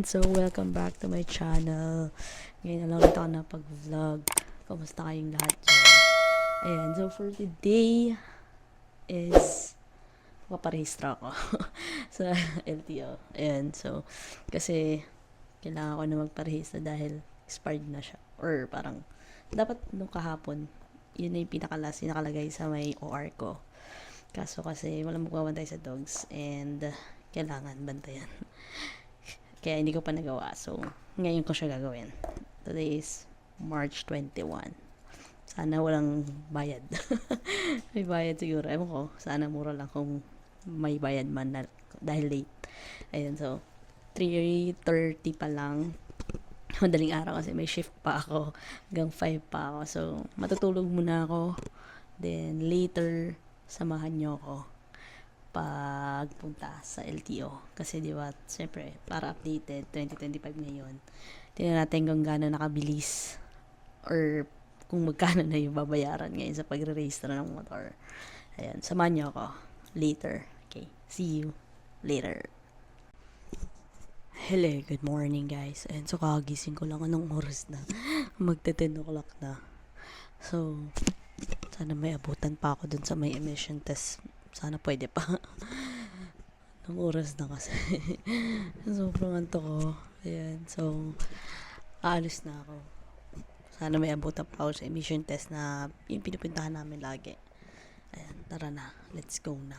Ayun, so welcome back to my channel. Ngayon na lang ito ako napag-vlog. Kamusta kayong lahat dyan? Ayan, so for today is paparehistro ako sa LTO. Ayan, so kasi kailangan ko na magparehistro dahil expired na siya. Or parang dapat nung kahapon, yun na yung pinakalas, yung nakalagay sa may OR ko. Kaso kasi walang magbabantay sa dogs and kailangan bantayan. Kaya hindi ko pa nagawa. So, ngayon ko siya gagawin. Today is March 21. Sana walang bayad. may bayad siguro. Ewan ko, sana mura lang kung may bayad man na, dahil late. Ayun, so, 3.30 pa lang. Madaling araw kasi may shift pa ako. Hanggang 5 pa ako. So, matutulog muna ako. Then, later, samahan nyo ako pagpunta sa LTO. Kasi di ba, siyempre, para updated, 2025 ngayon. Tingnan natin kung gaano nakabilis or kung magkano na yung babayaran ngayon sa pagre-register ng motor. Ayan, samahan nyo ako later. Okay, see you later. Hello, good morning guys. And so kagising ko lang anong oras na. Magte 10 o'clock na. So, sana may abutan pa ako dun sa may emission test. Sana pwede pa. Nung oras na kasi. Sobrang anto ko. Ayan. So, aalis na ako. Sana may abutan pa ako sa emission test na yung pinupuntahan namin lagi. Ayan. Tara na. Let's go na.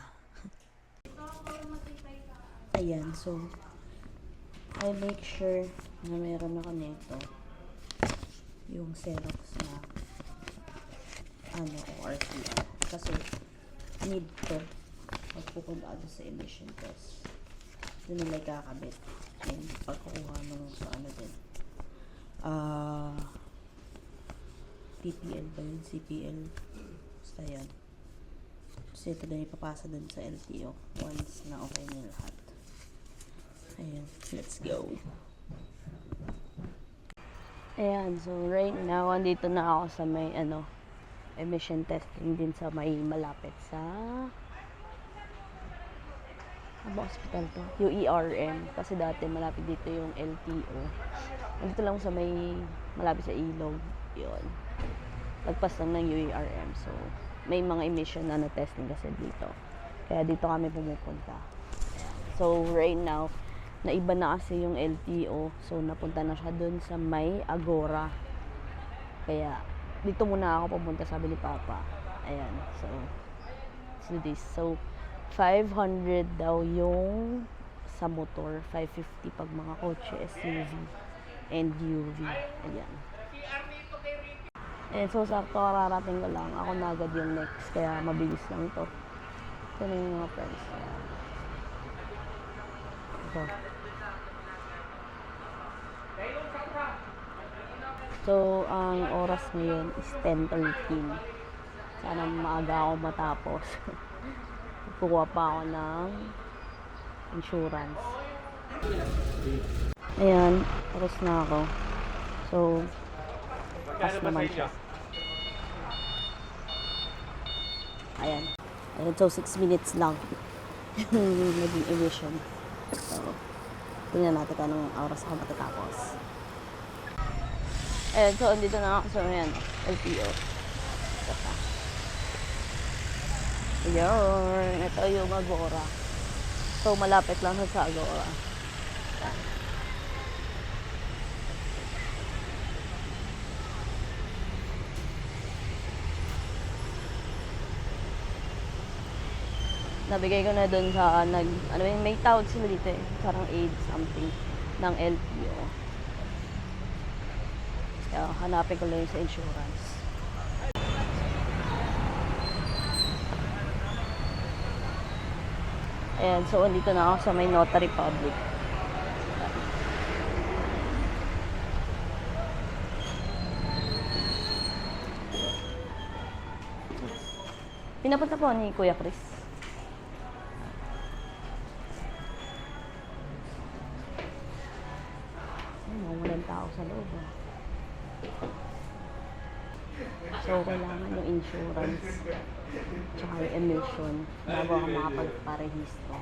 Ayan. So, I make sure na meron ako nito yung Xerox na ano, ORCR. Kasi, need to magpupunta ako sa emission test. Doon nila kakabit. Yung pagkukuha nung sa ano din. Ah, PPL ba yun? CPL. Basta yan. Kasi ito na ipapasa dun sa LTO once na okay na lahat. Ayan, let's go. Ayan, so right now, andito na ako sa may ano, emission testing din sa may malapit sa ano hospital to? UERM. Kasi dati malapit dito yung LTO. Dito lang sa may malapit sa ilog. Yun. Lagpas lang ng UERM. So, may mga emission na na-testing kasi dito. Kaya dito kami pumupunta. So, right now, naiba na kasi yung LTO. So, napunta na siya dun sa may Agora. Kaya, dito muna ako pumunta, sabi ni Papa. Ayan. So, do this. So, 500 daw yung sa motor. 550 pag mga kotse, SUV, and UV. Ayan. And so, sakto kararating ko lang. Ako na agad yung next. Kaya, mabilis lang to. Ito na yung mga friends. Ayan. Ito. So, ang oras ngayon is 10.13. Sana maaga ako matapos. Kukuha pa ako ng insurance. Ayan, tapos na ako. So, pass naman siya. Ayan. Ayan, so 6 minutes lang. Naging emission. So, tingnan natin kung anong oras ako matatapos. Ayan, so andito na ako sa ayan, LTO. Ayan, ito yung Agora. So, malapit lang sa Agora. Nabigay ko na doon sa, nag, ano may tawag sila dito eh. Parang aid something ng LTO. Kaya hanapin ko lang sa insurance. Ayan, so andito na ako sa may Notary Public. Pinapunta po ni Kuya Chris. Ay, mga walang tao sa loob. ah. So, kailangan yung insurance tsaka yung emission bago ako makapagparehistro.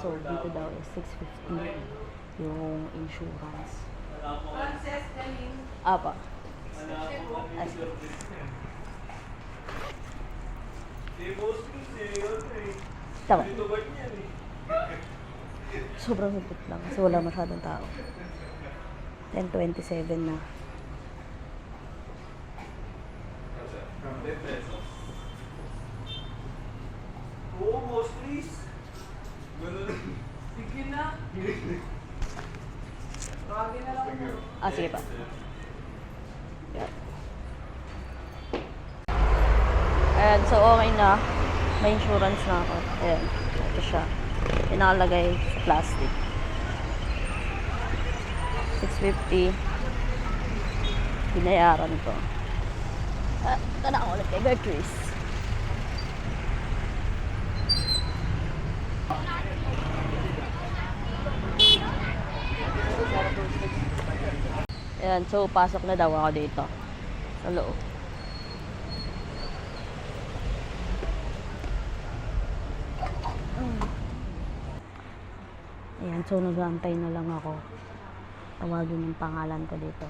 So, dito daw is 650 yung insurance. Princess Galing. Apa. Tama. Sobrang higpit lang kasi wala masyadong tao. 10.27 na. Oo, boss, please. Ganun. Sige na. Tawagin na lang. Ah, sige pa. Yan. Ayan, so okay na. May insurance na ako. Ayan, ito siya. Pinakalagay sa plastic. 650. Binayaran ko. Ah, ito na ako ulit kay Beatrice. Ayan, so pasok na daw ako dito. Sa loob. Ayan, so nag-aantay na lang ako. Tawagin yung pangalan ko dito.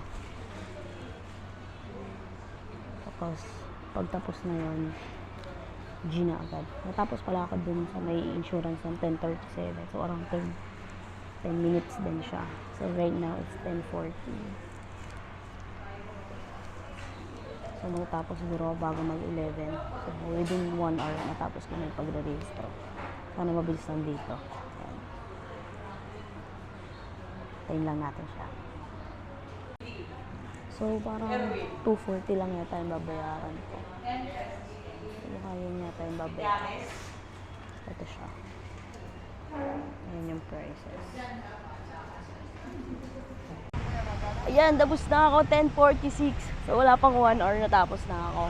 Tapos, pagtapos na yon G na agad. Natapos pala ako dun sa may insurance ng 1037. So, around 10, 10 minutes din siya. So, right now, it's 1040. So, matapos siguro bago mag-11. So, within 1 hour, matapos ko na yung pagre-register. Sana mabilis lang dito. Ayan. Tayin lang natin siya. So, parang 240 lang yata yung babayaran ko. So, kaya yata yung babayaran. Ito siya. Ayan yung prices. Ayan, tapos na ako. 10.46. So, wala pang 1 hour natapos na ako.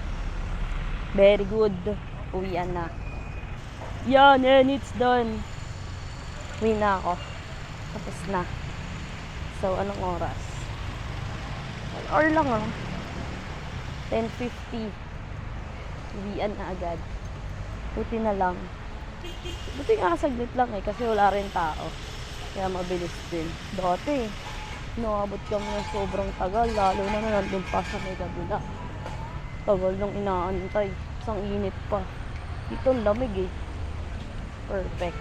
Very good. Uwian na. Yan, and it's done. Uwi na ako. Tapos na. So, anong oras? 1 hour lang ah. 10.50. Uwian na agad. Buti na lang. Buti nga saglit lang eh, kasi wala rin tao. Kaya mabilis din. Dati, Naabot kami ng sobrang tagal, lalo na na nandun pa sa may kabila. Tagal nung inaantay. Isang init pa. Dito lamig eh. Perfect.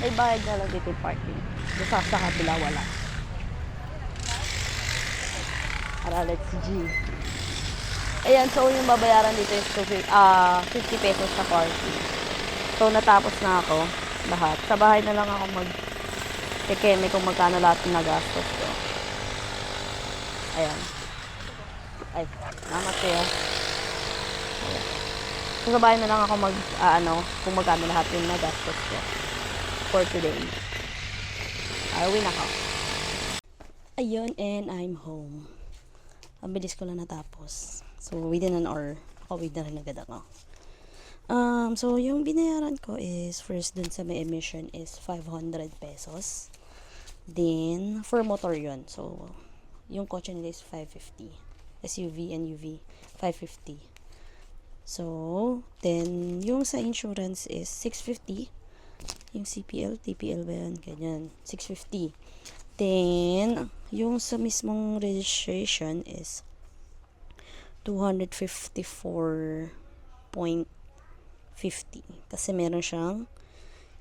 May bayad na lang dito yung parking. Basta sa kabila wala. Para let's G. Ayan, so yung babayaran dito is two- ah 50 pesos sa parking. So natapos na ako lahat. Sa bahay na lang ako mag kekeme kung magkano lahat ng nagastos ko. Ayan. Ay, namat kaya. Ayan. So, sa bahay na lang ako mag, ah, ano, kung magkano lahat yung nagastos ko for today. Ay, uwi na ako. Ayun, and I'm home. Ang bilis ko lang natapos. So, within an hour, nakawid na rin agad ako. Um, so, yung binayaran ko is, first dun sa may emission is 500 pesos. Then, for motor yon So, yung kotse nila is 550. SUV and UV, 550. So, then, yung sa insurance is 650. Yung CPL, TPL ba yan? Ganyan. 650. Then, yung sa mismong registration is 254.50. Kasi meron siyang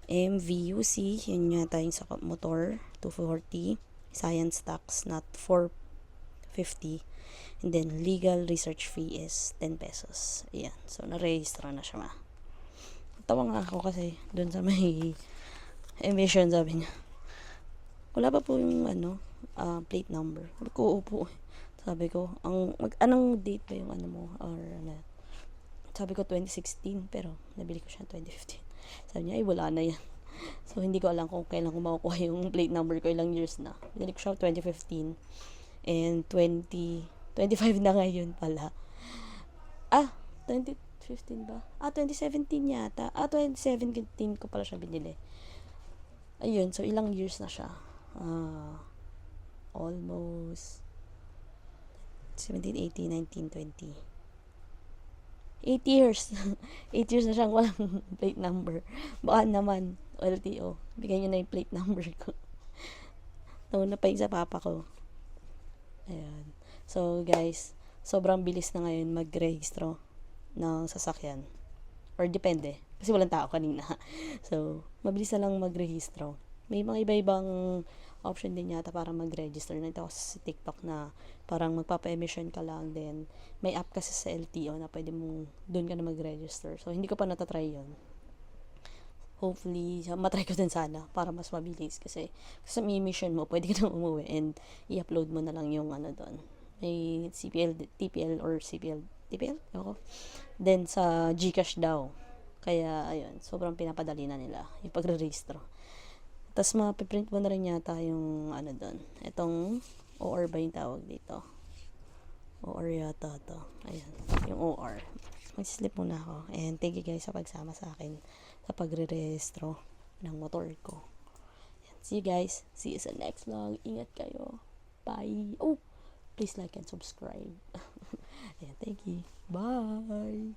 MVUC, yun yata yung sa motor, 240. Science tax, not 450. And then, legal research fee is 10 pesos. Ayan. So, na-register na siya ma. Tawa nga ako kasi dun sa may emission sabi niya. Wala pa po yung ano, ah, plate number. Ko, upo. Sabi ko, ang, mag, anong date ba yung ano mo? Or ano? Sabi ko 2016, pero nabili ko siya 2015. Sabi niya, ay wala na yan. So, hindi ko alam kung kailan ko makukuha yung plate number ko. Ilang years na. Binili ko siya 2015. And 20, 25 na ngayon pala. Ah, 2015 ba? Ah, 2017 yata. Ah, 2017 ko pala siya binili. Ayun, so ilang years na siya. Ah, almost 17, 18, 19, 20. 8 years. 8 years na siyang walang plate number. Baka naman, LTO. Bigay nyo na yung plate number ko. Nauna pa yung sa papa ko. Ayan. So, guys, sobrang bilis na ngayon mag-rehistro ng sasakyan. Or depende. Kasi walang tao kanina. So, mabilis na lang mag-rehistro. May mga iba-ibang option din yata para mag-register. Nito ako sa TikTok na parang magpapa-emission ka lang. Then, may app kasi sa LTO na pwede mong doon ka na mag-register. So, hindi ko pa natatry yon hopefully, matry ko din sana para mas mabilis kasi sa may mission mo, pwede ka na umuwi and i-upload mo na lang yung ano doon. May CPL, TPL or CPL, TPL? Ako. Then sa Gcash daw. Kaya, ayun, sobrang pinapadali na nila yung pagre-registro. Tapos mapiprint mo na rin yata yung ano doon. Itong OR ba yung tawag dito? OR yata to. Ayan, yung OR. Mag-slip muna ako. And thank you guys sa pagsama sa akin sa pagre-rehistro ng motor ko. Ayan, see you guys. See you sa next vlog. Ingat kayo. Bye. Oh, please like and subscribe. Thank you. Bye!